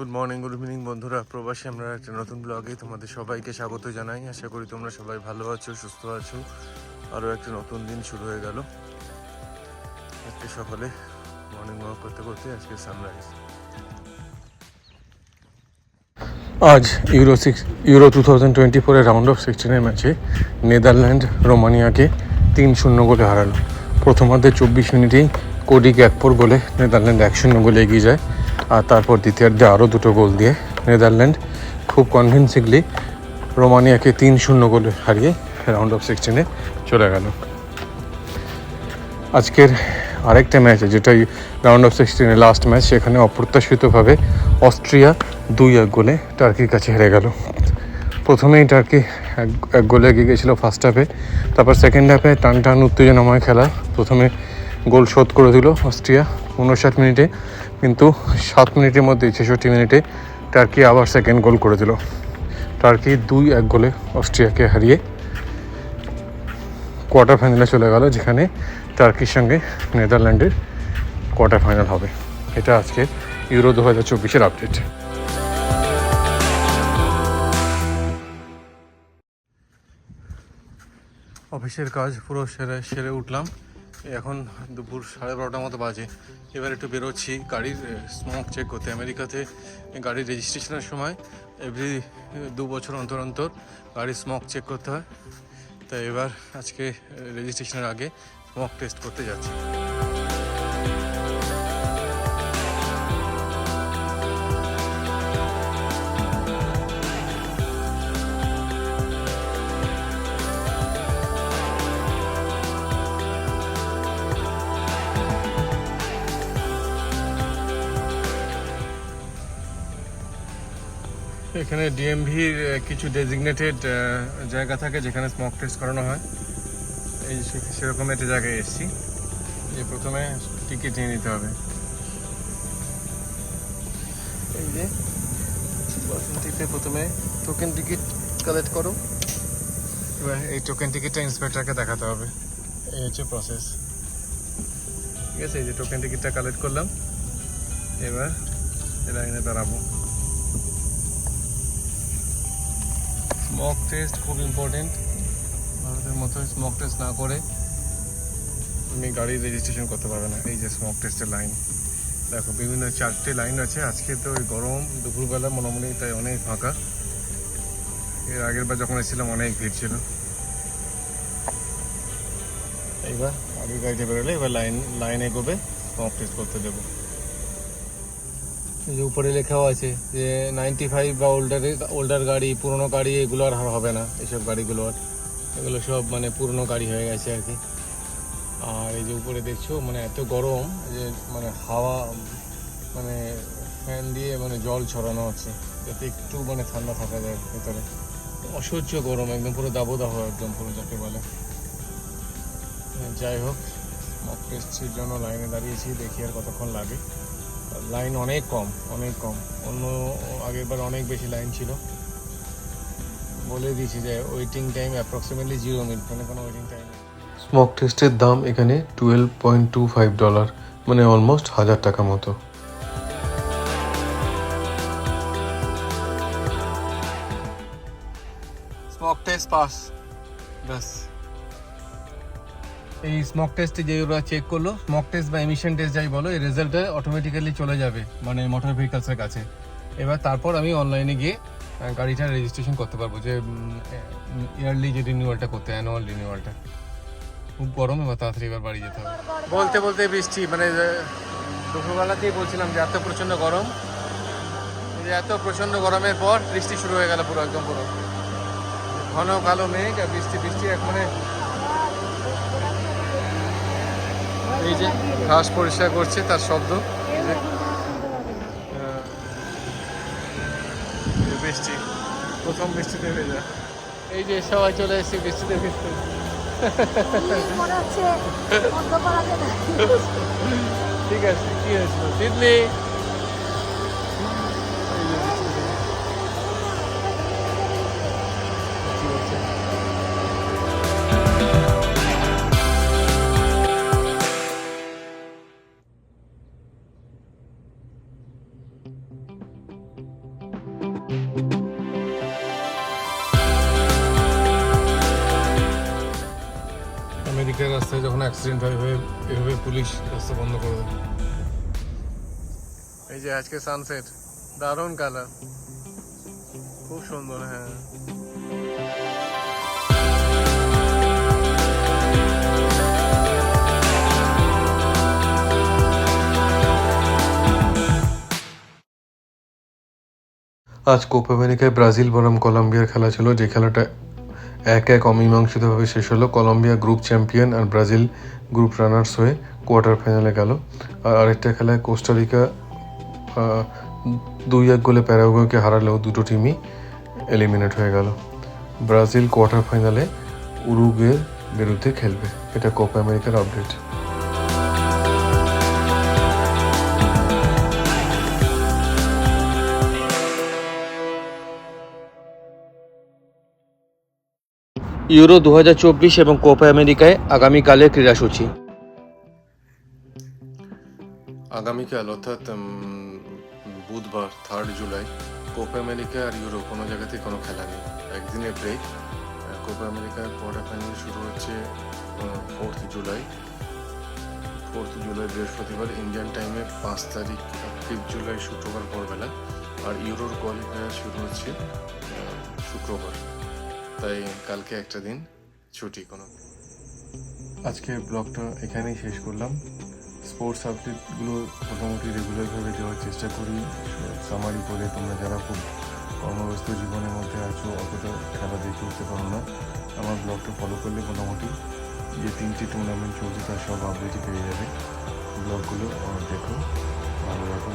Good morning good evening বন্ধুরা। প্রবাসী, আমরা একটা নতুন ব্লগে তোমাদের সবাইকে স্বাগত জানাই। আশা করি তোমরা সবাই ভালো আছো, সুস্থ আছো। আরও একটা নতুন দিন শুরু হয়ে গেল। আজকে সকালে মর্নিং ওয়াক করতে করতে আজকে সানরাইজ আজ Euro six Euro two thousand twenty ফোরের রাউন্ড অফ সিক্সটিনের ম্যাচে নেদারল্যান্ড রোমানিয়াকে তিন শূন্য গোলে হারালো। প্রথমার্ধে চব্বিশ মিনিটেই কোডি গ্যাকপোর গোলে নেদারল্যান্ড এক শূন্য গোলে এগিয়ে যায়। আর তারপর দ্বিতীয়ার্ধে আরও দুটো গোল দিয়ে নেদারল্যান্ড খুব কনভিন্সিংলি রোমানিয়াকে তিন শূন্য গোলে হারিয়ে রাউন্ড অফ সিক্সটিনে চলে গেল। আজকের আরেকটা ম্যাচ যেটা রাউন্ড অফ সিক্সটিনের লাস্ট ম্যাচ সেখানে অপ্রত্যাশিতভাবে অস্ট্রিয়া দুই এক গোলে টার্কির কাছে হেরে গেল। প্রথমেই টার্কি এক গোলে এগিয়ে গেছিল ফার্স্ট হাফে তারপর সেকেন্ড হাফে টান টান উত্তেজনাময় খেলা, প্রথমে গোল শোধ করে দিল অস্ট্রিয়া। উনষাট মিনিটে, কিন্তু সাত মিনিটের মধ্যে, ছেষট্টি মিনিটে টার্কি আবার সেকেন্ড গোল করে দিল টার্কি দুই এক গোলে অস্ট্রিয়াকে হারিয়ে কোয়ার্টার ফাইনালে চলে গেল, যেখানে টার্কির সঙ্গে নেদারল্যান্ডের কোয়ার্টার ফাইনাল হবে। এটা আজকে ইউরো দু হাজার চব্বিশের আপডেট অফিসের কাজ পুরো সেরে সেরে উঠলাম। এখন দুপুর সাড়ে বারোটার মতো বাজে। এবার একটু বেরোচ্ছি, গাড়ির স্মোক চেক করতে। আমেরিকাতে গাড়ির রেজিস্ট্রেশনের সময় এভরি দু বছর অন্তর অন্তর গাড়ির স্মোক চেক করতে হয়। তাই এবার আজকে রেজিস্ট্রেশনের আগে স্মোক টেস্ট করতে যাচ্ছি। এখানে ডিএমভির কিছু ডেজিগনেটেড জায়গা থাকে যেখানে স্মক টেস্ট করানো হয়। এই সেরকম একটা জায়গায় এসেছি। যে প্রথমে টিকিট নিয়ে নিতে হবে। এই যে প্রথমে টোকেন টিকিট কালেক্ট করো। এবার এই টোকেন টিকিটটা ইন্সপেক্টরকে দেখাতে হবে। এই হচ্ছে প্রসেস ঠিক আছে, এই যে টোকেন টিকিটটা কালেক্ট করলাম। এবার লাইনে দাঁড়াবো। স্মোক টেস্ট খুব ইম্পর্টেন্ট ভারতের মতো স্মক টেস্ট না করে তুমি গাড়ি রেজিস্ট্রেশন করতে পারবে না, এই যে স্মক টেস্টের লাইন দেখো, বিভিন্ন চারটে লাইন আছে। আজকে তো ওই গরম, দুপুরবেলা মোটামুটি তাই অনেক ফাঁকা। এর আগের বার যখন এসেছিলাম, অনেক ভিড় ছিল। এইবার আগে গাড়িতে বেরোলে এবার লাইন লাইনে এগোবে স্মক টেস্ট করতে দেবো যে উপরে লেখাও আছে যে নাইনটি ফাইভ বা ওল্ডার ওল্ডার গাড়ি, পুরনো গাড়ি, এগুলো আর হবে না এসব গাড়িগুলো আর। এগুলো সব মানে পুরনো গাড়ি হয়ে গেছে আর কি। আর এই যে উপরে দেখছ মানে এত গরম যে মানে হাওয়া মানে ফ্যান দিয়ে মানে জল ছড়ানো হচ্ছে। যাতে একটু মানে ঠান্ডা থাকা যায় ভেতরে। অসহ্য গরম, একদম পুরো দাবদাহ একদম পুরো যাকে বলে। যাই হোক মক টেস্টের জন্য লাইনে দাঁড়িয়েছি, দেখি আর কতক্ষণ লাগে। লাইন অনেক কম অনেক কম। অন্য আগের বার অনেক বেশি লাইন ছিল। বলে দিয়েছি যে waiting time approximately zero minute মানে কোনো ওয়েটিং টাইম স্মোক টেস্টের দাম এখানে twelve point two five dollar মানে অলমোস্ট হাজার টাকা মতো। স্মোক টেস্ট পাস ব্যাস। এই স্মোক টেস্টে যে ওরা চেক করল স্মক টেস্ট বা এমিশন টেস্ট যাই বলো, এই রেজাল্টটা অটোমেটিক্যালি চলে যাবে মানে মোটর ভেহিকলসের কাছে। এবার তারপর আমি অনলাইনে গিয়ে গাড়িটা রেজিস্ট্রেশন করতে পারব যে ইয়ারলি যে রিনিউয়ালটা করতে অ্যানুয়াল রিনিউয়ালটা খুব গরম এবার তাড়াতাড়ি এবার বাড়ি যেতে হবে। বলতে বলতে বৃষ্টি মানে দুপুরবেলাতেই বলছিলাম যে এত প্রচণ্ড গরম। এত প্রচণ্ড গরমের পর বৃষ্টি শুরু হয়ে গেল পুরো, একদম পুরো। ঘন কালো মেঘ আর বৃষ্টি বৃষ্টি, এক মানে এই যে ঘাস পরিষ্কার করছে তার শব্দ। বৃষ্টি প্রথম বৃষ্টিতে ভেজা। এই যে সবাই চলে এসেছে বৃষ্টিতে ভিজতে। ঠিক আছে কি হয়েছিল? তিতলি আমেরিকার রাস্তায় যখন অ্যাক্সিডেন্ট হয় এভাবে এভাবে পুলিশ রাস্তা বন্ধ করে দেয়। এই যে আজকে সানসেট দারুণ কালার খুব সুন্দর হ্যাঁ। আজ কোপা আমেরিকায় ব্রাজিল বনাম কলম্বিয়ার খেলা ছিল যে খেলাটা এক এক অমীমাংসিতভাবে শেষ হলো। কলম্বিয়া গ্রুপ চ্যাম্পিয়ন আর ব্রাজিল গ্রুপ রানার্স হয়ে কোয়ার্টার ফাইনালে গেল। আর আরেকটা খেলায় কোস্টারিকা দুই এক গোলে প্যারাগুয়েকে হারালেও দুটো টিমই এলিমিনেট হয়ে গেল। ব্রাজিল কোয়ার্টার ফাইনালে উরুগের বিরুদ্ধে খেলবে। এটা কোপা আমেরিকার আপডেট। ইউরো দু হাজার চব্বিশ এবং কোপা আমেরিকায় আগামীকালের ক্রীড়াসূচি। আগামীকাল, অর্থাৎ বুধবার থার্ড জুলাই, কোপা আমেরিকা আর ইউরো কোনো জায়গাতে কোনো খেলা নেই। একদিনের ব্রেক কোপা আমেরিকার কোয়ার্টার ফাইনাল শুরু হচ্ছে ফোর্থ জুলাই। ফোর্থ জুলাই বৃহস্পতিবার ইন্ডিয়ান টাইমে পাঁচ তারিখ ফিফথ জুলাই শুক্রবার ভোরবেলা, আর ইউরোর কোয়ালিফায়ার শুরু হচ্ছে শুক্রবার। তাই কালকে একটা দিন ছুটি কোনো। আজকে ব্লগটা এখানেই শেষ করলাম। স্পোর্টস আপডেটগুলো মোটামুটি রেগুলারভাবে দেওয়ার চেষ্টা করি। সামারি করে তোমরা যারা খুব কর্মব্যস্ত জীবনের মধ্যে আছো, অতটা খেলা দেখে উঠতে পারো না, আমার ব্লগটা ফলো করলে মোটামুটি যে তিনটি টুর্নামেন্ট চলছে তার সব আপডেটই পেয়ে যাবে। ব্লগগুলো দেখো, ভালো রাখো